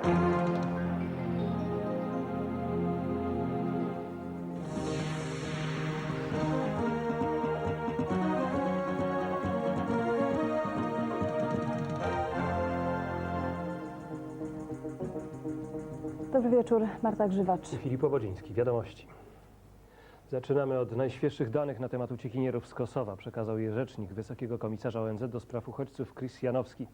Dobry wieczór, Marta Grzywacz. Filip Łobodziński, Wiadomości. Zaczynamy od najświeższych danych na temat uciekinierów z Kosowa. Przekazał je rzecznik Wysokiego Komisarza ONZ do spraw uchodźców Chris Janowski.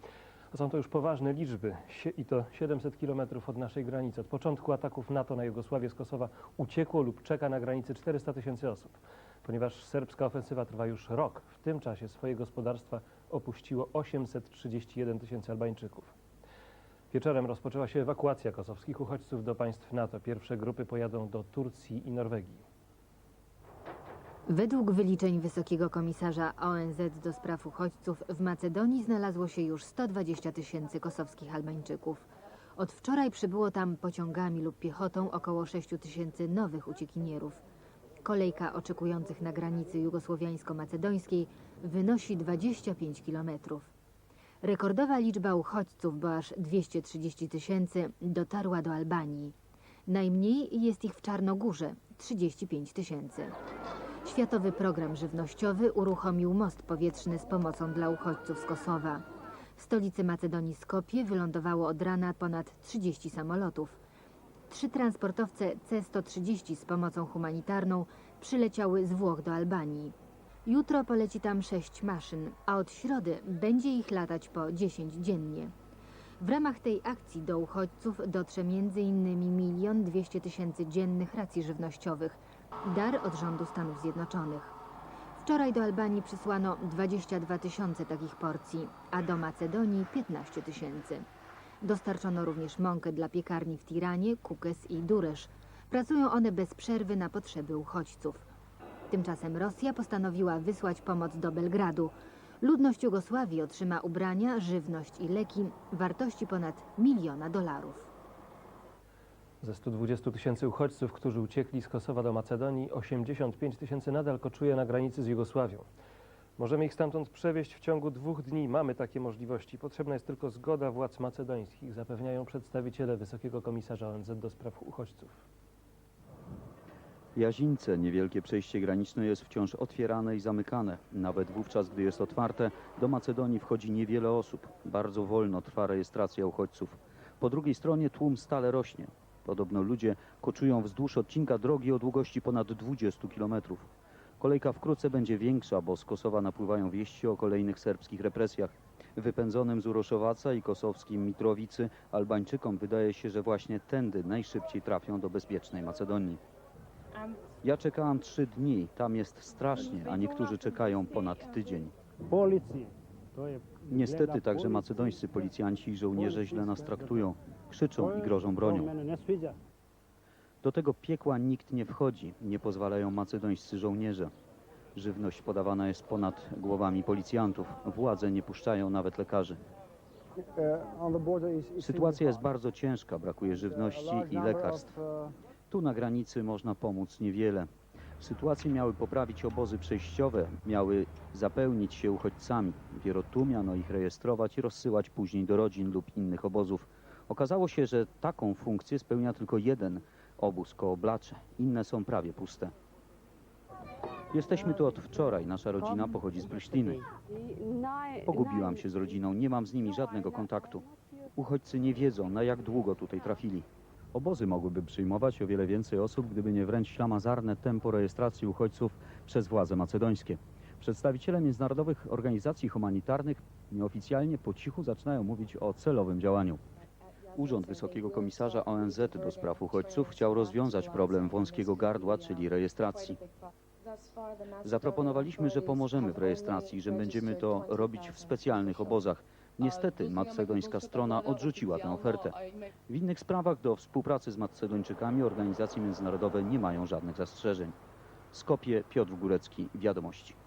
Są to już poważne liczby i to 700 kilometrów od naszej granicy. Od początku ataków NATO na Jugosławię z Kosowa uciekło lub czeka na granicy 400 tysięcy osób. Ponieważ serbska ofensywa trwa już rok, w tym czasie swoje gospodarstwa opuściło 831 tysięcy Albańczyków. Wieczorem rozpoczęła się ewakuacja kosowskich uchodźców do państw NATO. Pierwsze grupy pojadą do Turcji i Norwegii. Według wyliczeń Wysokiego Komisarza ONZ do spraw uchodźców w Macedonii znalazło się już 120 tysięcy kosowskich Albańczyków. Od wczoraj przybyło tam pociągami lub piechotą około 6 tysięcy nowych uciekinierów. Kolejka oczekujących na granicy jugosłowiańsko-macedońskiej wynosi 25 kilometrów. Rekordowa liczba uchodźców, bo aż 230 tysięcy, dotarła do Albanii. Najmniej jest ich w Czarnogórze 35 tysięcy. Światowy Program Żywnościowy uruchomił most powietrzny z pomocą dla uchodźców z Kosowa. W stolicy Macedonii Skopie wylądowało od rana ponad 30 samolotów. Trzy transportowce C-130 z pomocą humanitarną przyleciały z Włoch do Albanii. Jutro poleci tam sześć maszyn, a od środy będzie ich latać po 10 dziennie. W ramach tej akcji do uchodźców dotrze m.in. milion 200 tysięcy dziennych racji żywnościowych, dar od rządu Stanów Zjednoczonych. Wczoraj do Albanii przysłano 22 tysiące takich porcji, a do Macedonii 15 tysięcy. Dostarczono również mąkę dla piekarni w Tiranie, Kukes i Duresz. Pracują one bez przerwy na potrzeby uchodźców. Tymczasem Rosja postanowiła wysłać pomoc do Belgradu. Ludność Jugosławii otrzyma ubrania, żywność i leki wartości ponad miliona dolarów. Ze 120 tysięcy uchodźców, którzy uciekli z Kosowa do Macedonii, 85 tysięcy nadal koczuje na granicy z Jugosławią. Możemy ich stamtąd przewieźć w ciągu dwóch dni. Mamy takie możliwości. Potrzebna jest tylko zgoda władz macedońskich, zapewniają przedstawiciele Wysokiego Komisarza ONZ do spraw uchodźców. Jazińce, niewielkie przejście graniczne jest wciąż otwierane i zamykane. Nawet wówczas, gdy jest otwarte, do Macedonii wchodzi niewiele osób. Bardzo wolno trwa rejestracja uchodźców. Po drugiej stronie tłum stale rośnie. Podobno ludzie koczują wzdłuż odcinka drogi o długości ponad 20 kilometrów. Kolejka wkrótce będzie większa, bo z Kosowa napływają wieści o kolejnych serbskich represjach. Wypędzonym z Uroszowaca i kosowskim Mitrowicy Albańczykom wydaje się, że właśnie tędy najszybciej trafią do bezpiecznej Macedonii. Ja czekałam trzy dni, tam jest strasznie, a niektórzy czekają ponad tydzień. Niestety także macedońscy policjanci i żołnierze źle nas traktują, krzyczą i grożą bronią. Do tego piekła nikt nie wchodzi, nie pozwalają macedońscy żołnierze. Żywność podawana jest ponad głowami policjantów, władze nie puszczają nawet lekarzy. Sytuacja jest bardzo ciężka, brakuje żywności i lekarstw. Tu na granicy można pomóc niewiele. Sytuację miały poprawić obozy przejściowe, miały zapełnić się uchodźcami. Dopiero tu miano ich rejestrować i rozsyłać później do rodzin lub innych obozów. Okazało się, że taką funkcję spełnia tylko jeden obóz koło Blacze. Inne są prawie puste. Jesteśmy tu od wczoraj. Nasza rodzina pochodzi z Prisztiny. Pogubiłam się z rodziną, nie mam z nimi żadnego kontaktu. Uchodźcy nie wiedzą, na jak długo tutaj trafili. Obozy mogłyby przyjmować o wiele więcej osób, gdyby nie wręcz ślamazarne tempo rejestracji uchodźców przez władze macedońskie. Przedstawiciele międzynarodowych organizacji humanitarnych nieoficjalnie po cichu zaczynają mówić o celowym działaniu. Urząd Wysokiego Komisarza ONZ do spraw uchodźców chciał rozwiązać problem wąskiego gardła, czyli rejestracji. Zaproponowaliśmy, że pomożemy w rejestracji, że będziemy to robić w specjalnych obozach. Niestety macedońska strona odrzuciła tę ofertę. W innych sprawach do współpracy z Macedończykami organizacje międzynarodowe nie mają żadnych zastrzeżeń. Skopie Piotr Górecki, Wiadomości.